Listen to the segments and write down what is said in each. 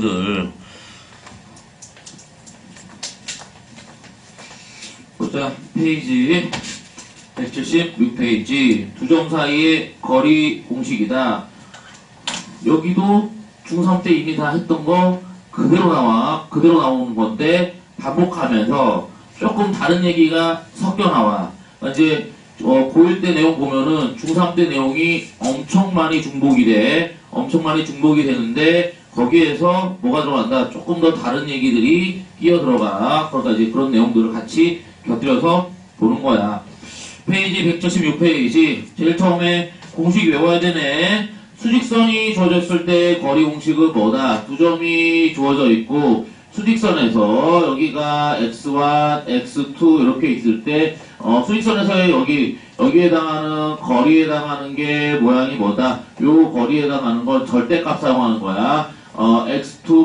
를 보자 페이지 176페이지 두 점 사이의 거리 공식이다. 여기도 중3 때 이미 다 했던 거 그대로 나와 그대로 나오는 건데 반복하면서 조금 다른 얘기가 섞여 나와. 이제 어, 고1 때 내용 보면은 중3 때 내용이 엄청 많이 중복이 돼. 엄청 많이 중복이 되는데 거기에서 뭐가 들어간다? 조금 더 다른 얘기들이 끼어 들어가. 그러니까 이제 그런 내용들을 같이 곁들여서 보는 거야. 페이지 176페이지. 제일 처음에 공식 외워야 되네. 수직선이 주어졌을 때 거리 공식은 뭐다? 두 점이 주어져 있고 수직선에서 여기가 x1, x2 이렇게 있을 때 어, 수직선에서의 여기 여기에 해당하는 거리에 해당하는 게 모양이 뭐다? 요 거리에 해당하는 건 절대값 사용하는 거야. 어, x2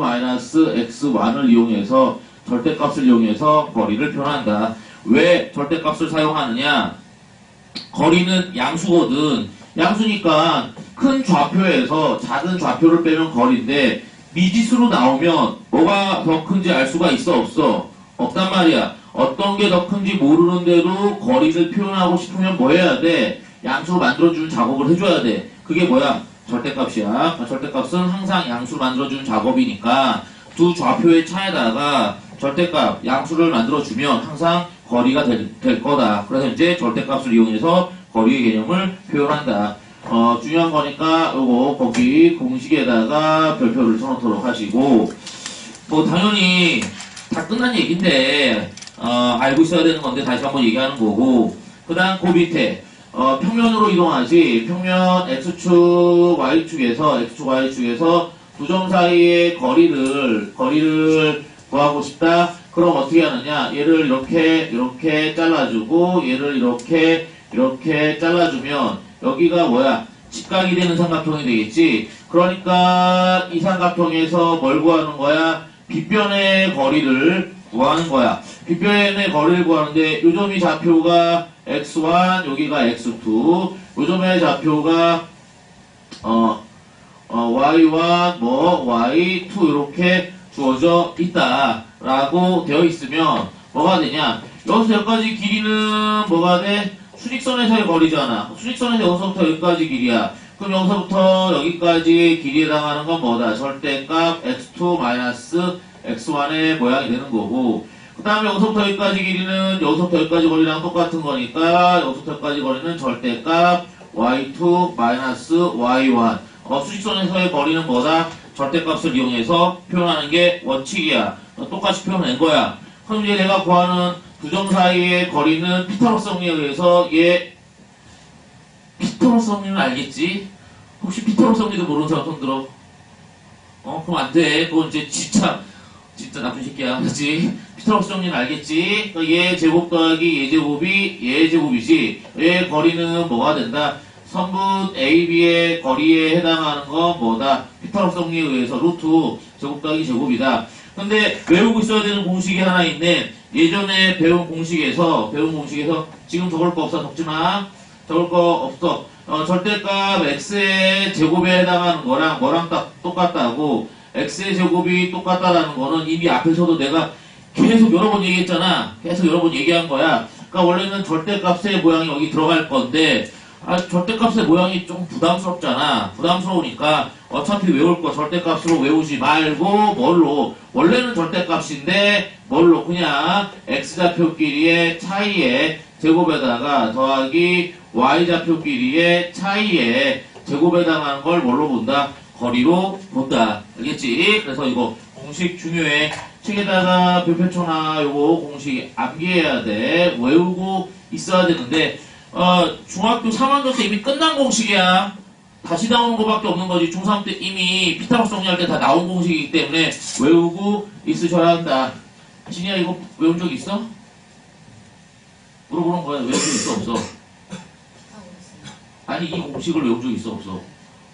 x1을 이용해서 절대값을 이용해서 거리를 표현한다. 왜 절대값을 사용하느냐? 거리는 양수거든. 양수니까 큰 좌표에서 작은 좌표를 빼면 거리인데 미지수로 나오면 뭐가 더 큰지 알 수가 있어 없어? 없단 말이야. 어떤 게 더 큰지 모르는데도 거리를 표현하고 싶으면 뭐 해야 돼? 양수로 만들어주는 작업을 해줘야 돼. 그게 뭐야? 절대값이야. 그러니까 절대값은 항상 양수로 만들어주는 작업이니까 두 좌표의 차에다가 절대값, 양수를 만들어주면 항상 거리가 될, 될 거다. 그래서 이제 절대값을 이용해서 거리의 개념을 표현한다. 어, 중요한 거니까 요거 거기 공식에다가 별표를 쳐놓도록 하시고 뭐 당연히 다 끝난 얘기인데 어, 알고 있어야 되는 건데 다시 한번 얘기하는 거고 그 다음 그 밑에 어, 평면으로 이동하지 평면 x축 y축에서 x축 y축에서 두 점 사이의 거리를 거리를 구하고 싶다? 그럼 어떻게 하느냐? 얘를 이렇게 이렇게 잘라주고 얘를 이렇게 이렇게 잘라주면 여기가 뭐야? 직각이 되는 삼각형이 되겠지? 그러니까 이 삼각형에서 뭘 구하는 거야? 빗변의 거리를 구하는 거야. 빗변의 거리를 구하는데 요점이 좌표가 x1 여기가 x2 요점의 좌표가 어, 어, y1 뭐 y2 이렇게 주어져 있다 라고 되어 있으면 뭐가 되냐 여기서 여기까지 길이는 뭐가 돼? 수직선에서의 거리잖아. 수직선에서 여기서부터 여기까지 길이야. 그럼 여기서부터 여기까지 길이에 해당하는 건 뭐다? 절대값 x2 x1의 모양이 되는 거고 그 다음에 여기서부터 여기까지 길이는 여기서부터 여기까지 거리랑 똑같은 거니까 여기서부터 여기까지 거리는 절대값 y2 y1 어, 수직선에서의 거리는 뭐다? 절대값을 이용해서 표현하는 게 원칙이야. 어, 똑같이 표현한 거야. 그럼 이제 내가 구하는 두 점 사이의 거리는 피타고라스 정리에 의해서 얘 피타고라스 정리는 알겠지? 혹시 피타고라스 정리도 모르는 사람 손 들어? 어 그럼 안 돼. 그건 이제 진짜 진짜 나쁜 새끼야. 그렇지? 피타고라스 정리는 알겠지? 그러니까 얘 제곱 더하기 얘 제곱이 얘 제곱이지. 얘 거리는 뭐가 된다? 선분 AB의 거리에 해당하는 건 뭐다? 피타고라스 정리에 의해서 루트 제곱 더하기 제곱이다. 근데 외우고 있어야 되는 공식이 하나 있네. 예전에 배운 공식에서 배운 공식에서 지금 적을 거 없어 적지 마. 적을 거 없어. 어, 절대값 x의 제곱에 해당하는 거랑 뭐랑 딱 똑같다고 x의 제곱이 똑같다라는 거는 이미 앞에서도 내가 계속 여러 번 얘기했잖아. 계속 여러 번 얘기한 거야. 그러니까 원래는 절대값의 모양이 여기 들어갈 건데 아, 절대값의 모양이 좀 부담스럽잖아. 부담스러우니까 어차피 외울 거 절대값으로 외우지 말고 뭘로 원래는 절대값인데 뭘로 그냥 x좌표끼리의 차이에 제곱에다가 더하기 y좌표끼리의 차이에 제곱에 해당하는 걸 뭘로 본다? 거리로 본다. 알겠지? 그래서 이거 공식 중요해. 책에다가 별표초나 요거 공식 암기해야 돼. 외우고 있어야 되는데 어, 중학교 3학년 때 이미 끝난 공식이야. 다시 나오는 것밖에 없는 거지. 중3 때 이미 피타고라스 정리할 때 다 나온 공식이기 때문에 외우고 있으셔야 한다. 진이야 이거 외운 적 있어? 물어보는 거야. 외운 적 있어 없어? 아니 이 공식을 외운 적 있어 없어?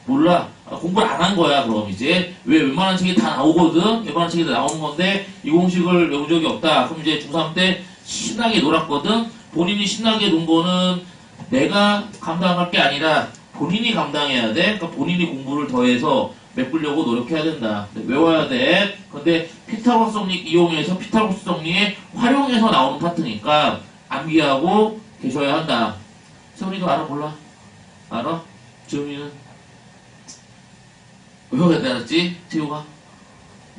몰라. 아, 공부를 안 한 거야 그럼 이제 왜 웬만한 책이 다 나오거든. 웬만한 책이 다 나오는 건데 이 공식을 외운 적이 없다. 그럼 이제 중3 때 신나게 놀았거든. 본인이 신나게 논 거는 내가 감당할 게 아니라 본인이 감당해야 돼. 그러니까 본인이 공부를 더해서 메꾸려고 노력해야 된다. 외워야 돼. 근데 피타고라스 정리 이용해서 피타고라스 정리에 활용해서 나오는 파트니까 암기하고 계셔야 한다. 세훈이도 알아 몰라? 알아? 지훈이는? 돼 알았지? 재우가?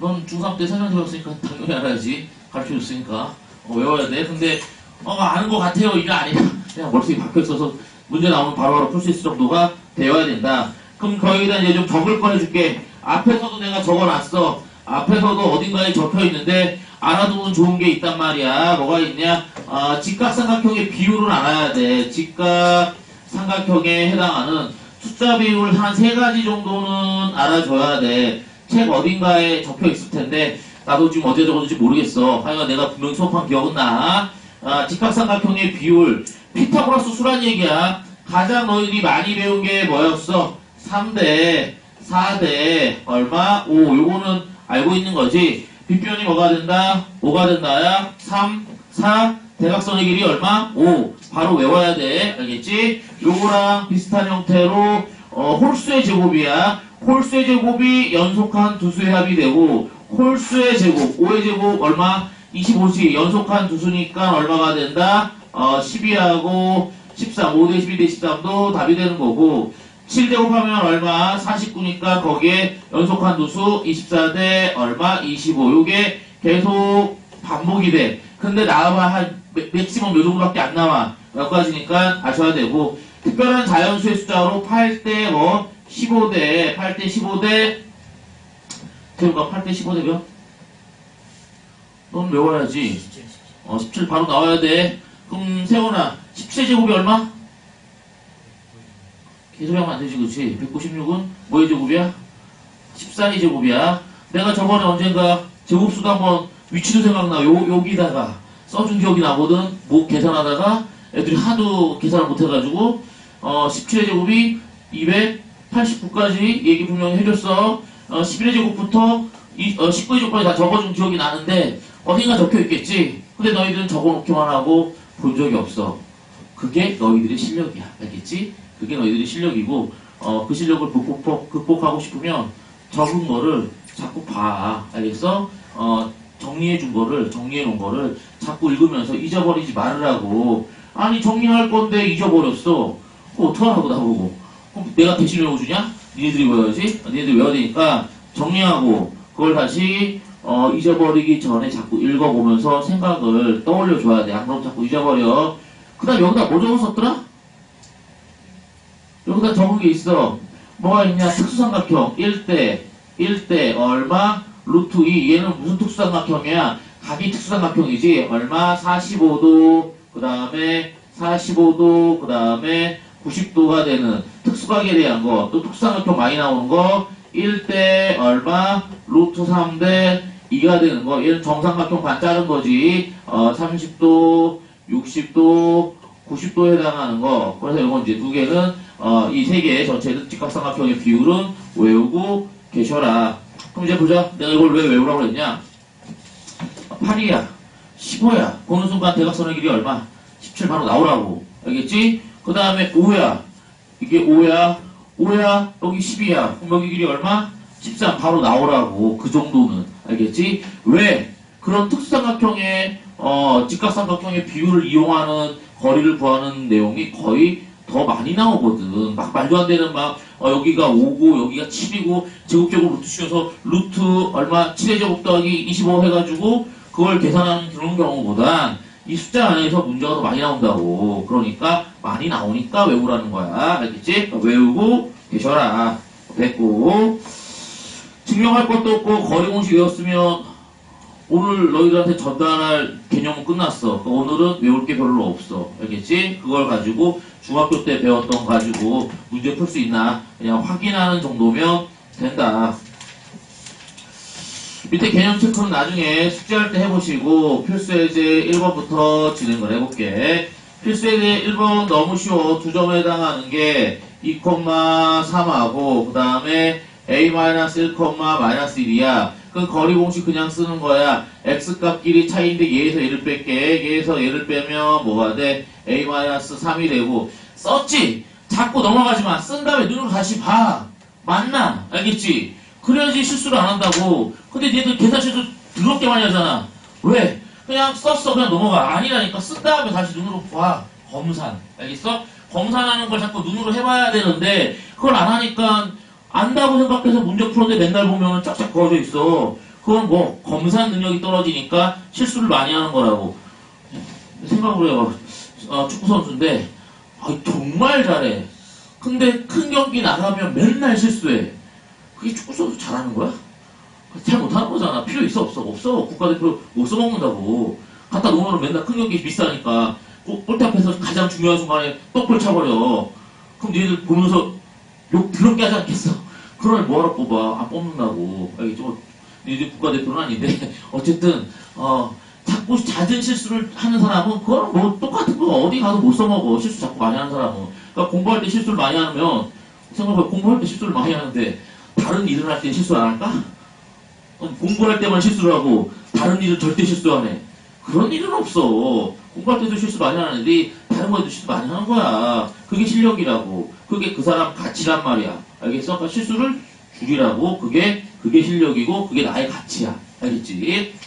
넌 중3 때 세상 배웠으니까 당연히 알아야지. 가르쳐 줬으니까. 어, 외워야 돼. 근데 어, 아는 것 같아요. 이게 아니야. 그냥 머릿속에 박혀 있어서 문제 나오면 바로바로 풀 수 있을 정도가 되어야 된다. 그럼 거기다 이제 좀 적을 거 해줄게. 앞에서도 내가 적어놨어. 앞에서도 어딘가에 적혀 있는데 알아두면 좋은 게 있단 말이야. 뭐가 있냐? 아, 직각삼각형의 비율을 알아야 돼. 직각삼각형에 해당하는 숫자 비율 한 세 가지 정도는 알아줘야 돼. 책 어딘가에 적혀 있을 텐데 나도 지금 어디에 적었는지 모르겠어. 하여간 내가 분명히 수업한 기억은 나. 아, 직각삼각형의 비율. 피타고라스 수란 얘기야. 가장 너희들이 많이 배운 게 뭐였어? 3대, 4대, 얼마? 5. 요거는 알고 있는 거지. 빗변이 뭐가 된다? 5가 된다야? 3, 4, 대각선의 길이 얼마? 5. 바로 외워야 돼. 알겠지? 요거랑 비슷한 형태로, 어, 홀수의 제곱이야. 홀수의 제곱이 연속한 두 수의 합이 되고, 홀수의 제곱, 5의 제곱 얼마? 25씩 연속한 두 수니까 얼마가 된다? 어, 12하고 13, 5대 12대 13도 답이 되는 거고, 7제곱하면 얼마? 49니까 거기에 연속한 두수 24대 얼마? 25. 요게 계속 반복이 돼. 근데 나와봐 한 맥- 맥시멈 요 정도밖에 안 나와. 몇 가지니까 아셔야 되고 특별한 자연수의 숫자로 8대 뭐 15대 8대 15대 태우가 8대 15대 몇? 넌 외워야지. 어, 17 바로 나와야 돼. 그럼 세훈아 17제곱이 얼마? 계속하면 안 되지, 그치? 196은 뭐의 제곱이야? 14의 제곱이야. 내가 저번에 언젠가 제곱수도 한번 위치도 생각나. 요, 여기다가 써준 기억이 나거든. 뭐 계산하다가 애들이 하도 계산을 못해가지고, 어, 17의 제곱이 289까지 얘기 분명히 해줬어. 어, 11의 제곱부터 이, 어, 19의 제곱까지 다 적어준 기억이 나는데, 어딘가 적혀 있겠지? 근데 너희들은 적어놓기만 하고 본 적이 없어. 그게 너희들의 실력이야. 알겠지? 그게 너희들의 실력이고, 어, 그 실력을 극복, 극복하고 싶으면 적은 거를 자꾸 봐. 알겠어? 어, 정리해 준 거를, 정리해 놓은 거를 자꾸 읽으면서 잊어버리지 말으라고. 아니, 정리할 건데 잊어버렸어. 어떡하라고 나보고. 그럼 내가 대신 외워주냐? 니네들이 외워야지? 니네들이 외워야 되니까 정리하고, 그걸 다시, 어, 잊어버리기 전에 자꾸 읽어보면서 생각을 떠올려줘야 돼. 안 그럼 자꾸 잊어버려. 그 다음 여기다 뭐 적었었더라? 여기다 적은 게 있어. 뭐가 있냐? 특수삼각형 1대 1대 얼마? 루트 2 얘는 무슨 특수삼각형이야? 각이 특수삼각형이지 얼마? 45도 그 다음에 45도 그 다음에 90도가 되는 특수각에 대한 거 또 특수삼각형 많이 나오는 거 1대 얼마? 루트 3대 2가 되는 거 얘는 정삼각형 반 자른 거지 어 30도 60도 90도에 해당하는 거 그래서 이건 이제 두 개는 어, 이 세 개의 전체는 직각삼각형의 비율은 외우고 계셔라. 그럼 이제 보자. 내가 이걸 왜 외우라고 했냐? 8이야. 15야. 보는 순간 대각선의 길이 얼마? 17 바로 나오라고. 알겠지? 그 다음에 5야. 이게 5야. 5야. 여기 10이야. 그럼 여기 길이 얼마? 13 바로 나오라고. 그 정도는. 알겠지? 왜? 그런 특수삼각형의 어, 직각삼각형의 비율을 이용하는 거리를 구하는 내용이 거의 더 많이 나오거든. 막 말도 안 되는 막 어, 여기가 5고 여기가 7이고 제곱제곱 루트 씌워서 루트 얼마 7의 제곱 더하기 25 해가지고 그걸 계산하는 그런 경우보단 이 숫자 안에서 문제가 더 많이 나온다고. 그러니까 많이 나오니까 외우라는 거야. 알겠지? 외우고 계셔라. 됐고 증명할 것도 없고 거리 공식 외웠으면 오늘 너희들한테 전달할 개념은 끝났어. 그러니까 오늘은 외울 게 별로 없어. 알겠지? 그걸 가지고 중학교 때 배웠던 거 가지고 문제 풀 수 있나 그냥 확인하는 정도면 된다. 밑에 개념 체크는 나중에 숙제할 때 해보시고 필수예제 1번부터 진행을 해볼게. 필수예제 1번 너무 쉬워. 두 점에 해당하는 게 2,3하고 그 다음에 a-1, 그 거리 공식 그냥 쓰는 거야. x값끼리 차이인데 얘에서 얘를 뺄게. 얘에서 얘를 빼면 뭐가 돼? a-3이 되고 썼지? 자꾸 넘어가지 마. 쓴 다음에 눈으로 다시 봐. 맞나? 알겠지? 그래야지 실수를 안 한다고. 근데 얘들 계산 실수 더럽게 많이 하잖아. 왜? 그냥 썼어. 그냥 넘어가. 아니라니까. 쓴 다음에 다시 눈으로 봐. 검산. 알겠어? 검산하는 걸 자꾸 눈으로 해봐야 되는데, 그걸 안 하니까, 안다고 생각해서 문제 풀었는데 맨날 보면 짝짝 그어져 있어. 그건 뭐, 검산 능력이 떨어지니까 실수를 많이 하는 거라고. 생각을 해요. 어, 축구 선수인데, 아, 정말 잘해. 근데 큰 경기 나가면 맨날 실수해. 그게 축구 선수 잘하는 거야? 잘 못하는 거잖아. 필요 있어, 없어? 없어. 국가대표 못 써먹는다고. 갖다 놓으면 맨날 큰 경기 비싸니까. 골- 골대 앞에서 가장 중요한 순간에 떡볼 차버려. 그럼 얘들 보면서 욕 더럽게 하지 않겠어? 그걸 뭐하러 뽑아? 안 뽑는다고. 알겠죠? 얘들 국가대표는 아닌데. 어쨌든, 어, 자꾸 잦은 실수를 하는 사람은 그거는 뭐 똑같은 거 어디 가서 못 써먹어. 실수 자꾸 많이 하는 사람은. 그러니까 공부할 때 실수를 많이 하면 생각해 공부할 때 실수를 많이 하는데 다른 일을 할 때 실수 안 할까? 공부할 때만 실수를 하고 다른 일은 절대 실수 안 해. 그런 일은 없어. 공부할 때도 실수 많이 하는데 다른 거에도 실수 많이 하는 거야. 그게 실력이라고. 그게 그 사람 가치란 말이야. 알겠어? 그러니까 실수를 줄이라고. 그게 그게 실력이고 그게 나의 가치야. 알겠지?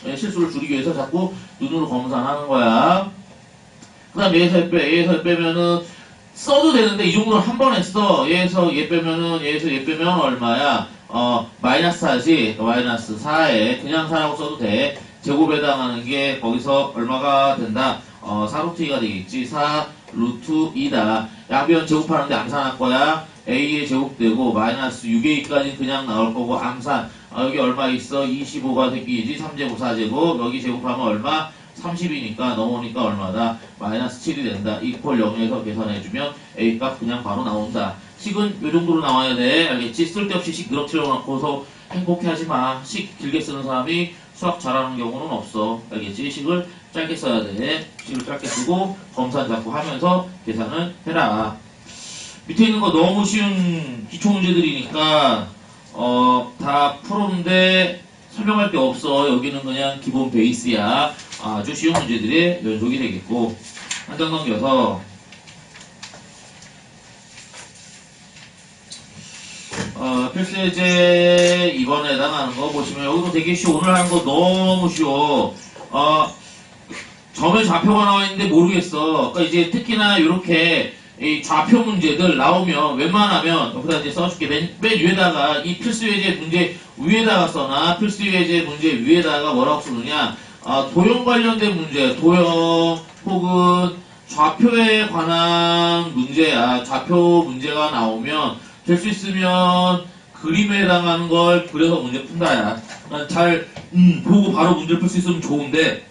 예, 실수를 줄이기 위해서 자꾸 눈으로 검산하는 거야. 그 다음 얘에서 빼, 얘에서 빼면은 써도 되는데 이 정도는 한 번 했어. 얘에서 얘 빼면은 얘에서 얘 빼면 얼마야? 어 마이너스 하지. 마이너스 4에 그냥 4라고 써도 돼. 제곱에 해당하는 게 거기서 얼마가 된다? 어 4루트 2가 되겠지. 4 루트 2다. 양변 제곱하는데 암산 할 거야. a의 제곱되고 마이너스 6a 까지 그냥 나올 거고 암산. 어, 여기 얼마 있어? 25가 생기지. 3제곱 4제곱. 여기 제곱하면 얼마? 30이니까 넘어오니까 얼마다? 마이너스 7이 된다. 이퀄 0에서 계산해주면 A 값 그냥 바로 나온다. 식은 요 정도로 나와야 돼. 알겠지? 쓸데없이 식 늘어뜨려 놓고서 행복해 하지 마. 식 길게 쓰는 사람이 수학 잘하는 경우는 없어. 알겠지? 식을 짧게 써야 돼. 식을 짧게 쓰고 검산 자꾸 하면서 계산을 해라. 밑에 있는 거 너무 쉬운 기초 문제들이니까 어, 다 풀었는데 설명할 게 없어. 여기는 그냥 기본 베이스야. 아주 쉬운 문제들의 연속이 되겠고 한장 넘겨서 어, 필수예제 이번에 해당하는 거 보시면 여기도 되게 쉬워. 오늘 한거 너무 쉬워. 어, 점에 좌표가 나와 있는데 모르겠어. 그러니까 이제 특히나 이렇게 이 좌표 문제들 나오면 웬만하면 여기다 이제 써줄게. 맨, 맨 위에다가 이 필수 예제 문제 위에다가 써놔. 필수 예제 문제 위에다가 뭐라고 쓰느냐. 아, 도형 관련된 문제, 도형 혹은 좌표에 관한 문제야. 좌표 문제가 나오면 될 수 있으면 그림에 해당하는 걸 그려서 문제 푼다야. 잘 음, 보고 바로 문제를 풀수 있으면 좋은데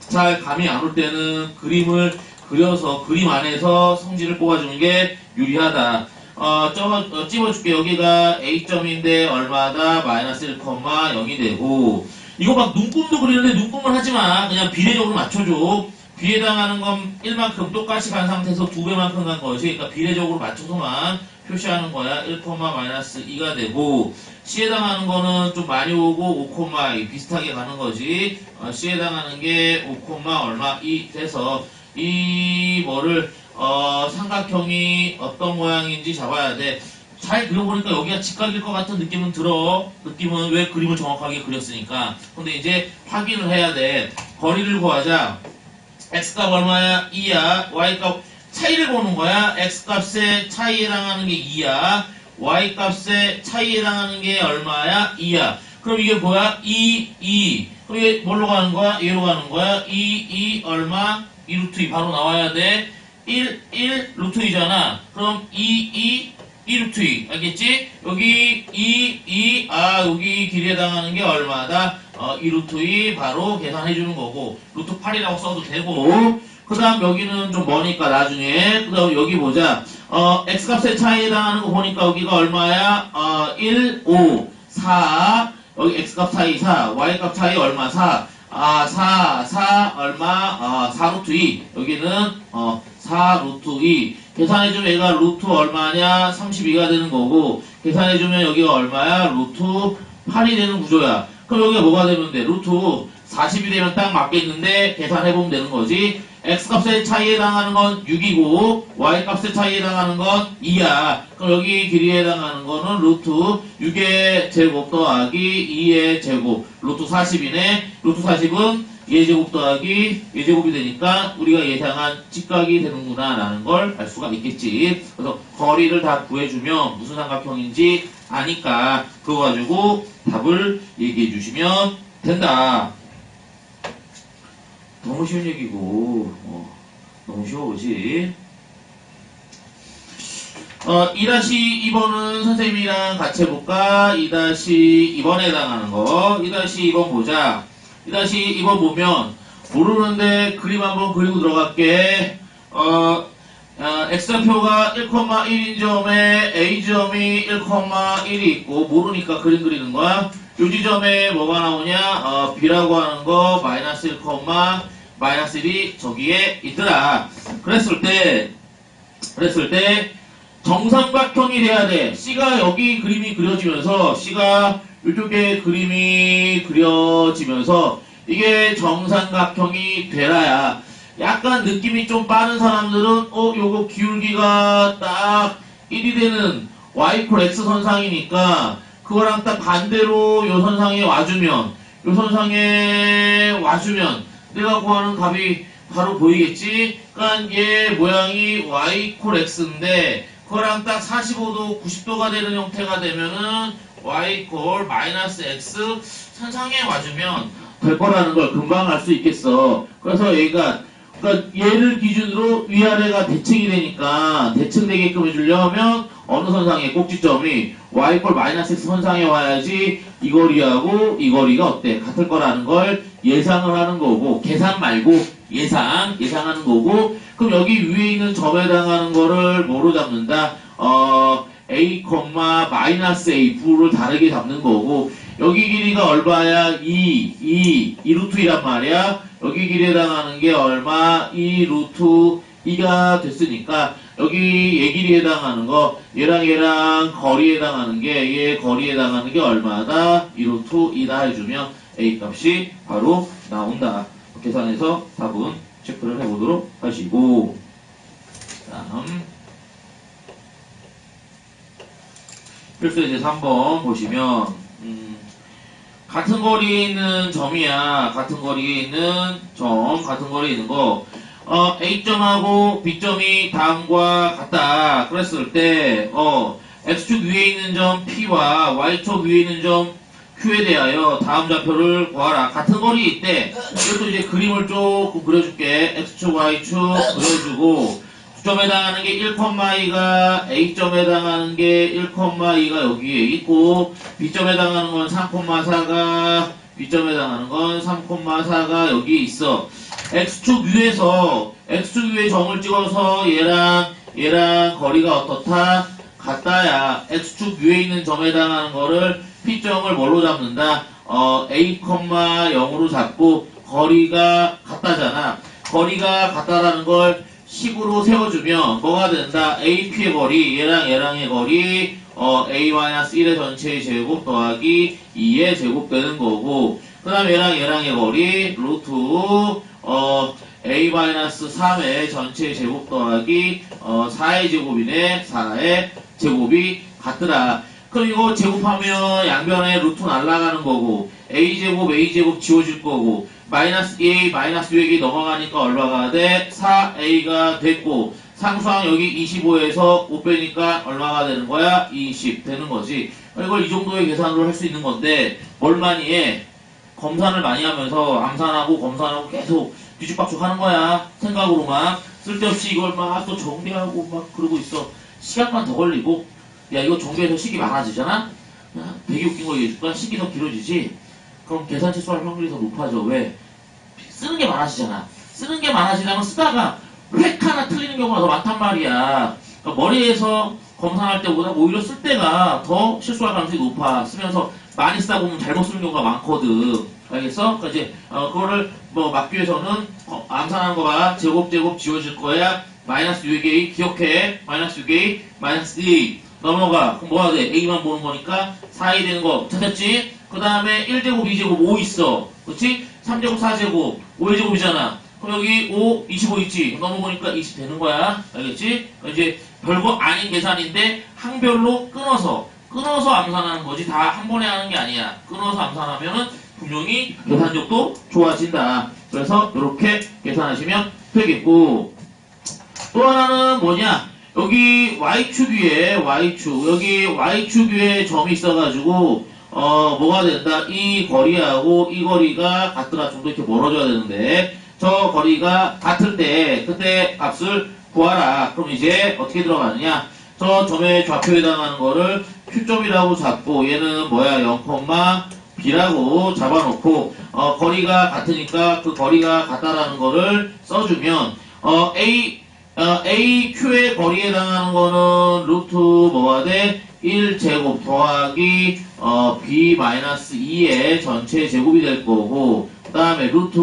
잘 감이 안 올 때는 그림을 그려서 그림 안에서 성질을 뽑아주는 게 유리하다. 어, 쪄, 어, 찝어줄게. 여기가 A점인데 얼마다? 마이너스 1,0이 되고 이거 막 눈금도 그리는데 눈금을 하지 마. 그냥 비례적으로 맞춰줘. B에 해당하는 건 1만큼 똑같이 간 상태에서 2배만큼 간 거지. 그러니까 비례적으로 맞춰서만 표시하는 거야. 1, 마이너스 2가 되고 C에 해당하는 거는 좀 많이 오고 5, 비슷하게 가는 거지. 어, C에 해당하는 게 5, 얼마 2 돼서 이 뭐를 어, 삼각형이 어떤 모양인지 잡아야 돼. 잘 그려보니까 여기가 직각일 것 같은 느낌은 들어. 느낌은 왜 그림을 정확하게 그렸으니까. 근데 이제 확인을 해야 돼. 거리를 구하자. x값 얼마야? 2야. y값 차이를 보는 거야. x값의 차이에 해당하는 게 2야. y값의 차이에 해당하는 게 얼마야? 2야. 그럼 이게 뭐야? 2, 2. 그럼 이게 뭘로 가는 거야? 얘로 가는 거야? 2, 2 얼마? 2 루트 2 바로 나와야 돼. 1, 1 루트 2잖아. 그럼 2, 2 2 루트 2 알겠지? 여기 2, 2, 아 여기 길이에 해당하는 게 얼마다? 어, 2 루트 2 바로 계산해 주는 거고 루트 8이라고 써도 되고 그 다음 여기는 좀 머니까 나중에 그 다음 여기 보자 어, x값의 차이에 해당하는 거 보니까 여기가 얼마야? 어, 1, 5, 4 여기 x값 차이 4 y값 차이 얼마? 4 아, 4, 4, 얼마? 아, 4 루트 2. 여기는, 어, 4 루트 2. 계산해주면 얘가 루트 얼마냐? 32가 되는 거고, 계산해주면 여기가 얼마야? 루트 8이 되는 구조야. 그럼 여기가 뭐가 되면 돼? 루트 40이 되면 딱 맞겠는데, 계산해보면 되는 거지. X값의 차이에 해당하는 건 6이고 y값의 차이에 해당하는 건 2야. 그럼 여기 길이에 해당하는 거는 루트 6의 제곱 더하기 2의 제곱 루트 40이네. 루트 40은 예제곱 더하기 예제곱이 되니까 우리가 예상한 직각이 되는구나 라는 걸 알 수가 있겠지. 그래서 거리를 다 구해주면 무슨 삼각형인지 아니까 그거 가지고 답을 얘기해 주시면 된다. 너무 쉬운 얘기고. 어, 너무 쉬워 그지? 어, 2-2번은 선생님이랑 같이 해볼까? 2-2번에 해당하는 거. 2-2번 보자. 2-2번 보면 모르는데 그림 한번 그리고 들어갈게. 어, 어, X좌표가 1,1인 점에 A점이 1,1이 있고 모르니까 그림 그리는 거야. 요 지점에 뭐가 나오냐? 어, B라고 하는 거 마이너스 1, 마이너스 1이 저기에 있더라 그랬을 때 그랬을 때 정삼각형이 돼야 돼. C가 여기 그림이 그려지면서 C가 이쪽에 그림이 그려지면서 이게 정삼각형이 되라야. 약간 느낌이 좀 빠른 사람들은 어 요거 기울기가 딱 1이 되는 y 콜 x 선상이니까 그거랑 딱 반대로 요 선상에 와주면 요 선상에 와주면 내가 구하는 값이 바로 보이겠지? 그러니까 얘 모양이 y 콜 x인데 그거랑 딱 45도 90도가 되는 형태가 되면은 y 콜 마이너스 x 선상에 와주면 될 거라는 걸 금방 알 수 있겠어. 그래서 얘가 그러니까 얘를 기준으로 위아래가 대칭이 되니까 대칭되게끔 해주려면 어느 선상의 꼭지점이 y 콜 마이너스 x 선상에 와야지 이 거리하고 이 거리가 어때 같을 거라는 걸 예상을 하는 거고 계산 말고 예상 예상하는 거고 그럼 여기 위에 있는 점에 해당하는 거를 뭐로 잡는다? 어 a 마이너스 a 부를 다르게 잡는 거고 여기 길이가 얼마야? 2 2 2 루트 2란 말이야. 여기 길이에 해당하는 게 얼마? 2 루트 2가 됐으니까 여기 얘 길이에 해당하는 거 얘랑 얘랑 거리에 해당하는 게 얘 거리에 해당하는 게 얼마다? 2 루트 2다 해주면 a 값이 바로 나온다. 계산해서 답은 체크를 해보도록 하시고. 다음. 필수 이제 3번 보시면 음, 같은 거리에 있는 점이야. 같은 거리에 있는 점. 같은 거리에 있는 거. 어, A점하고 B점이 다음과 같다. 그랬을 때 어, X축 위에 있는 점 P와 Y축 위에 있는 점 Q에 대하여 다음 좌표를 구하라. 같은 거리에 있대. 이것도 이제 그림을 조금 그려줄게. X축, Y축 그려주고 점에 해당하는 게 1,2가 A점에 해당하는 게 1,2가 여기에 있고 B점에 해당하는 건 3,4가 B점에 해당하는 건 3,4가 여기에 있어. X축 위에서 X축 위에 점을 찍어서 얘랑 얘랑 거리가 어떻다? 같다야. X축 위에 있는 점에 해당하는 거를 P점을 뭘로 잡는다? 어, A, 0으로 잡고 거리가 같다잖아. 거리가 같다라는 걸 식으로 세워주면 뭐가 된다? AP의 거리, 얘랑 얘랑의 거리, 어, A-1의 전체의 제곱 더하기 2의 제곱 되는 거고, 그 다음에 얘랑 얘랑의 거리, 루트, 어, A-3의 전체의 제곱 더하기, 어, 4의 제곱이네, 4의 제곱이 같더라. 그리고 제곱하면 양변에 루트 날라가는 거고, A제곱, A제곱 지워질 거고, 마이너스 2A, 마이너스 6이 넘어가니까 얼마가 돼? 4A가 됐고, 상수항 여기 25에서 5 빼니까 얼마가 되는 거야? 20 되는 거지. 이걸 이 정도의 계산으로 할 수 있는 건데, 뭘 많이 해? 검산을 많이 하면서 암산하고 검산하고 계속 뒤죽박죽 하는 거야. 생각으로만. 쓸데없이 이걸 막 또 정리하고 막 그러고 있어. 시간만 더 걸리고, 야, 이거 정리해서 식이 많아지잖아? 야, 되게 웃긴 거 얘기해줄까? 식이 더 길어지지? 그럼 계산 치수할 확률이 더 높아져. 왜? 쓰는 게 많아지잖아. 쓰는 게 많아지려면 쓰다가 획 하나 틀리는 경우가 더 많단 말이야. 그러니까 머리에서 검사할 때보다 오히려 쓸 때가 더 실수할 가능성이 높아. 쓰면서 많이 쓰다 보면 잘못 쓰는 경우가 많거든. 알겠어? 그러니까 이제 어, 그거를 뭐 막기 위해서는 어, 암산하는 거 봐. 제곱 제곱 지워질 거야. 마이너스 6A 기억해. 마이너스 6A 마이너스 2 넘어가. 뭐가 돼? A만 보는 거니까 4이 되는 거 찾았지? 그 다음에 1제곱, 2제곱, 5 있어. 그렇지? 3제곱, 4제곱, 5의 제곱이잖아. 그럼 여기 5, 25 있지? 넘어보니까 20 되는 거야. 알겠지? 이제 별거 아닌 계산인데 항별로 끊어서 끊어서 암산하는 거지 다 한 번에 하는 게 아니야. 끊어서 암산하면은 분명히 계산력도 좋아진다. 그래서 이렇게 계산하시면 되겠고 또 하나는 뭐냐? 여기 y축 위에 y축 여기 y축 위에 점이 있어가지고 어 뭐가 된다? 이 거리하고 이 거리가 같더라 정도 이렇게 멀어져야 되는데 저 거리가 때 그때 값을 구하라. 그럼 이제 어떻게 들어가느냐? 저 점의 좌표에 해당하는 거를 Q점이라고 잡고 얘는 뭐야 0, B라고 잡아놓고 어, 거리가 같으니까 그 거리가 같다라는 거를 써주면 어, A 어, AQ의 거리에 해당하는 거는 루트 뭐가 돼? 1제곱 더하기 어, B-2의 전체 제곱이 될 거고 그 다음에 루트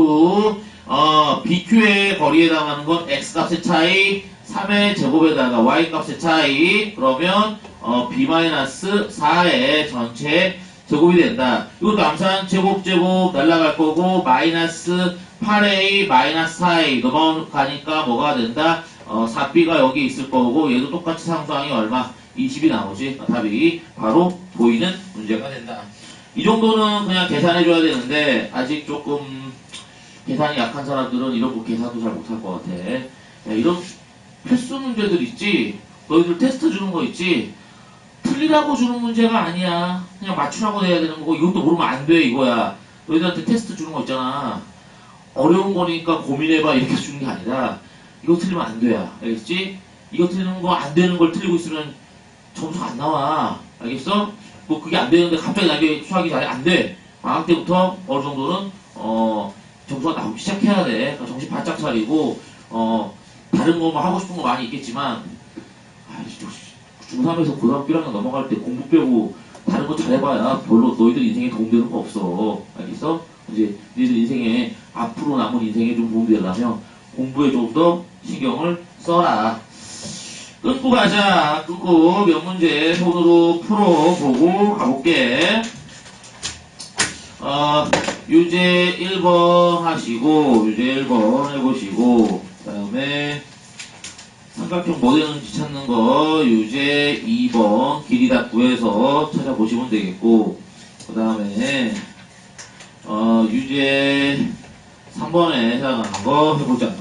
어, BQ의 거리에 해당하는 건 X값의 차이 3의 제곱에다가 Y값의 차이 그러면 어, B-4의 전체 제곱이 된다. 이것도 암산 제곱 제곱 날라갈 거고 마이너스 8A 마이너스 4A 넘어가니까 뭐가 된다? 어, 4B가 여기 있을 거고 얘도 똑같이 상수항이 얼마? 20이 나오지. 답이 바로 보이는 문제가 된다. 이 정도는 그냥 계산해 줘야 되는데 아직 조금 계산이 약한 사람들은 이런 거 계산도 잘 못할 것 같아. 야, 이런 필수 문제들 있지? 너희들 테스트 주는 거 있지? 틀리라고 주는 문제가 아니야. 그냥 맞추라고 해야 되는 거고, 이것도 모르면 안 돼, 이거야. 너희들한테 테스트 주는 거 있잖아. 어려운 거니까 고민해봐, 이렇게 주는 게 아니라, 이거 틀리면 안 돼야. 알겠지? 이거 틀리는 거 안 되는 걸 틀리고 있으면 점수가 안 나와. 알겠어? 뭐 그게 안 되는데 갑자기 나중에 수학이 잘해. 안 돼. 방학 때부터 어느 정도는, 어, 점수가 나오기 시작해야 돼. 그러니까 정신 바짝 차리고, 어, 다른 거 뭐 하고 싶은 거 많이 있겠지만, 아, 중3에서 고등학교 1학년 넘어갈 때 공부 빼고 다른 거 잘해봐야 별로 너희들 인생에 도움되는 거 없어. 알겠어? 이제 너희들 인생에 앞으로 남은 인생에 좀 도움이 되려면 공부에 좀 더 신경을 써라. 끊고 가자. 끊고 몇 문제 손으로 풀어보고 가볼게. 어, 유제 1번 하시고, 유제 1번 해보시고, 그 다음에, 삼각형 뭐 되는지 찾는 거, 유제 2번, 길이 다 구해서 찾아보시면 되겠고, 그 다음에, 어, 유제 3번에 해당하는 거 해보자.